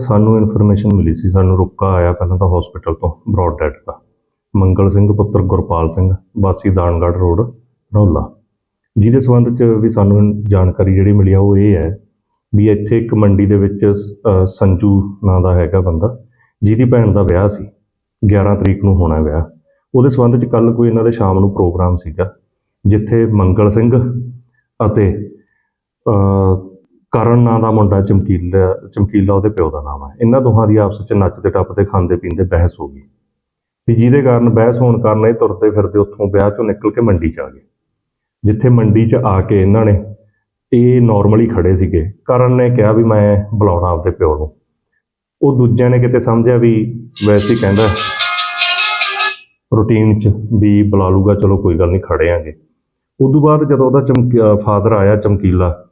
ਸਾਨੂੰ ਇਨਫੋਰਮੇਸ਼ਨ ਮਿਲੀ ਸੀ ਸਾਨੂੰ ਰੁਕਾ ਆਇਆ ਪਹਿਲਾਂ ਤਾਂ ਹਸਪੀਟਲ ਤੋਂ ਬ੍ਰੌਡ ਡੈਡ ਦਾ। ਮੰਗਲ ਸਿੰਘ ਪੁੱਤਰ ਗੁਰਪਾਲ ਸਿੰਘ ਵਾਸੀ ਦਾਨਗੜ੍ਹ ਰੋਡ ਰੌਲਾ। ਜਿਹਦੇ ਸੰਬੰਧ ਚ ਵੀ ਸਾਨੂੰ ਜਾਣਕਾਰੀ ਜਿਹੜੀ ਮਿਲੀ ਆ ਉਹ ਇਹ ਹੈ ਵੀ ਇੱਥੇ ਇੱਕ ਮੰਡੀ ਦੇ ਵਿੱਚ ਅ, ਸੰਜੂ ਨਾਂ ਦਾ ਹੈਗਾ ਬੰਦਾ ਜਿਹਦੀ ਭੈਣ ਦਾ ਵਿਆਹ ਸੀ 11 ਤਰੀਕ ਨੂੰ ਹੋਣਾ ਵਿਆਹ। ਉਹਦੇ ਸੰਬੰਧ ਚ ਕੱਲ ਕੋਈ ਇਹਨਾਂ ਦੇ ਸ਼ਾਮ ਨੂੰ ਪ੍ਰੋਗਰਾਮ ਸੀਗਾ ਜਿੱਥੇ ਮੰਗਲ ਸਿੰਘ ਅਤੇ ਕਰਨ ਨਾਂ ਦਾ ਮੁੰਡਾ ਚਮਕੀਲਾ ਚਮਕੀਲਾ ਉਹਦੇ ਪਿਓ ਦਾ ਨਾਮ ਹੈ। ਇਹਨਾਂ ਦੋਹਾਂ ਦੀ ਆਪਸ ਵਿੱਚ ਨੱਚਦੇ ਟੱਪਦੇ ਖਾਂਦੇ ਪੀਂਦੇ ਬਹਿਸ ਹੋ ਗਈ। ਵੀ ਜਿਹਦੇ ਕਾਰਨ ਬਹਿਸ ਹੋਣ ਕਾਰਨ ਇਹ ਤੁਰਦੇ ਫਿਰਦੇ ਉੱਥੋਂ ਵਿਆਹ ਚੋਂ ਨਿਕਲ ਕੇ ਮੰਡੀ ਚ ਆ ਗਏ। ਜਿੱਥੇ ਮੰਡੀ ਚ ਆ ਕੇ ਇਹਨਾਂ ਨੇ ਇਹ ਨਾਰਮਲੀ ਖੜੇ ਸੀਗੇ। ਕਰਨ ਨੇ ਕਿਹਾ ਵੀ ਮੈਂ ਬੁਲਾਉਣਾ ਆਪਦੇ ਪਿਓ ਨੂੰ। ਉਹ ਦੂਜਿਆਂ ਨੇ ਕਿਤੇ ਸਮਝਿਆ ਵੀ ਵੈਸੇ ਹੀ ਕਹਿੰਦਾ ਰੂਟੀਨ ਚ ਵੀ ਬੁਲਾ ਲੂਗਾ ਚਲੋ ਕੋਈ ਗੱਲ ਨਹੀਂ ਖੜੇ ਆਂਗੇ। ਉਦੋਂ ਬਾਅਦ ਜਦੋਂ ਉਹਦਾ ਚਮਕੀ ਫਾਦਰ ਆਇਆ ਚਮਕੀਲਾ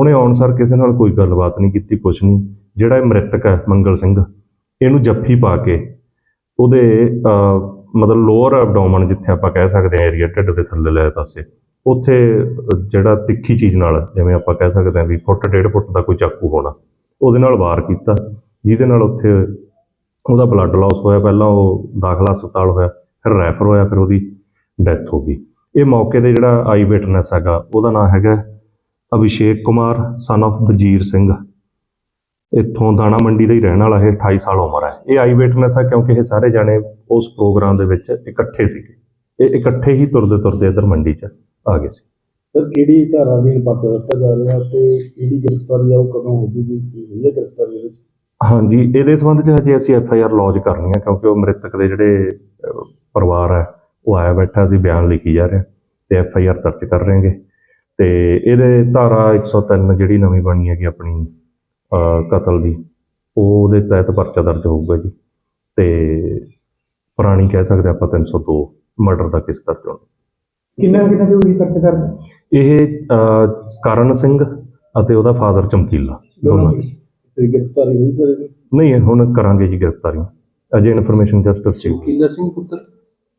ਉਹਨੇ ਆਉਣ ਆਉਣਸਰ ਕਿਸੇ ਨਾਲ ਕੋਈ ਗੱਲਬਾਤ ਨਹੀਂ ਕੀਤੀ, ਕੁਛ ਨਹੀਂ। ਜਿਹੜਾ ਇਹ ਮ੍ਰਿਤਕ ਹੈ, ਮੰਗਲ ਸਿੰਘ, ਇਹਨੂੰ ਜੱਫੀ ਪਾ ਕੇ ਉਹਦੇ ਮਤਲਬ ਲੋਅਰ ਐਬਡੋਮਨ ਜਿੱਥੇ ਆਪਾਂ ਕਹਿ ਸਕਦੇ ਹਾਂ ਏਰੀਆ ਢਿੱਡ ਦੇ ਥੱਲੇ ਲੈ ਪਾਸੇ, ਉੱਥੇ ਜਿਹੜਾ ਤਿੱਖੀ ਚੀਜ਼ ਨਾਲ, ਜਿਵੇਂ ਆਪਾਂ ਕਹਿ ਸਕਦੇ ਹਾਂ ਵੀ ਫੁੱਟ, ਡੇਢ ਫੁੱਟ ਦਾ ਕੋਈ ਚਾਕੂ ਹੋਣਾ, ਉਹਦੇ ਨਾਲ ਵਾਰ ਕੀਤਾ। ਜਿਹਦੇ ਨਾਲ ਉੱਥੇ ਉਹਦਾ ਬਲੱਡ ਲਾਸ ਹੋਇਆ, ਪਹਿਲਾਂ ਉਹ ਦਾਖਲਾ ਹਸਪਤਾਲ ਹੋਇਆ, ਫਿਰ ਰੈਫਰ ਹੋਇਆ, ਫਿਰ ਉਹਦੀ ਡੈਥ ਹੋ ਗਈ। ਇਹ ਮੌਕੇ ਤੇ ਜਿਹੜਾ ਆਈ ਵਿਟਨੈਸ ਹੈਗਾ, ਉਹਦਾ ਨਾਮ ਹੈਗਾ ਅਭਿਸ਼ੇਕ ਕੁਮਾਰ ਸਨ of ਵਜੀਰ ਸਿੰਘ। ਇੱਥੋਂ ਦਾਣਾ ਮੰਡੀ ਦਾ ਹੀ ਰਹਿਣ ਵਾਲਾ ਇਹ 28 ਸਾਲ ਉਮਰ ਹੈ। ਇਹ ਆਈ ਵਿਟਨੈਸ ਹੈ ਕਿਉਂਕਿ ਇਹ ਸਾਰੇ ਜਾਣੇ ਉਸ ਪ੍ਰੋਗਰਾਮ ਦੇ ਵਿੱਚ ਇਕੱਠੇ ਸੀਗੇ। ਇਹ ਇਕੱਠੇ ਹੀ ਤੁਰਦੇ ਤੁਰਦੇ ਇੱਧਰ ਮੰਡੀ 'ਚ ਆ ਗਏ ਸੀ। ਸਰ ਕਿਹੜੀ ਧਾਰਾ ਦੀ ਪਰਚਾ ਦਿੱਤਾ ਜਾ ਰਿਹਾ ਤੇ ਕਿਹੜੀ ਗ੍ਰਿਫਤਾਰੀ ਆ ਉਹ ਕਦੋਂ ਹੋ ਜੂਗੀ ਕੀ ਹੋਈ ਹੈ ਗ੍ਰਿਫਤਾਰੀ ਦੇ ਵਿੱਚ? ਹਾਂਜੀ ਇਹਦੇ ਸੰਬੰਧ 'ਚ ਹਜੇ ਅਸੀਂ ਐਫ ਆਈ ਆਰ ਲੌਜ ਕਰਨੀ ਹੈ ਕਿਉਂਕਿ ਉਹ ਮ੍ਰਿਤਕ ਦੇ ਜਿਹੜੇ ਪਰਿਵਾਰ ਹੈ ਉਹ ਆਇਆ ਬੈਠਾ ਸੀ ਬਿਆਨ ਲਿਖੀ ਜਾ ਰਿਹਾ ਤੇ ਐਫ ਆਈ ਆਰ ਦਰਜ ਕਰ ਰਹੇਗੇ ਤੇ ਇਹਦੇ ਧਾਰਾ 103 ਜਿਹੜੀ ਨਵੀਂ ਬਣੀ ਹੈਗੀ ਆਪਣੀ ਕਤਲ ਦੀ ਉਹ ਉਹਦੇ ਤਹਿਤ ਪਰਚਾ ਦਰਜ ਹੋਊਗਾ ਜੀ। ਤੇ ਪੁਰਾਣੀ ਕਹਿ ਸਕਦੇ ਆਪਾਂ 302 ਮਰਡਰ ਦਾ ਕੇਸ ਦਰਜ ਹੋਣਾ। ਕਿੰਨਾ ਕਿੰਨਾ ਦੇ ਹੋਈ ਪਰਚਾ ਕਰਦੇ ਇਹ ਕਰਨ ਸਿੰਘ ਅਤੇ ਉਹਦਾ ਫਾਦਰ ਚਮਕੀਲਾ ਦੋਨੋਂ ਤੇ ਗ੍ਰਿਫਤਾਰੀ ਹੋਈ ਸਰ ਨਹੀਂ ਹੁਣ ਕਰਾਂਗੇ ਜੀ ਗ੍ਰਿਫਤਾਰੀ। ਅਜੇ information just receive Kila Singh ਪੁੱਤਰ?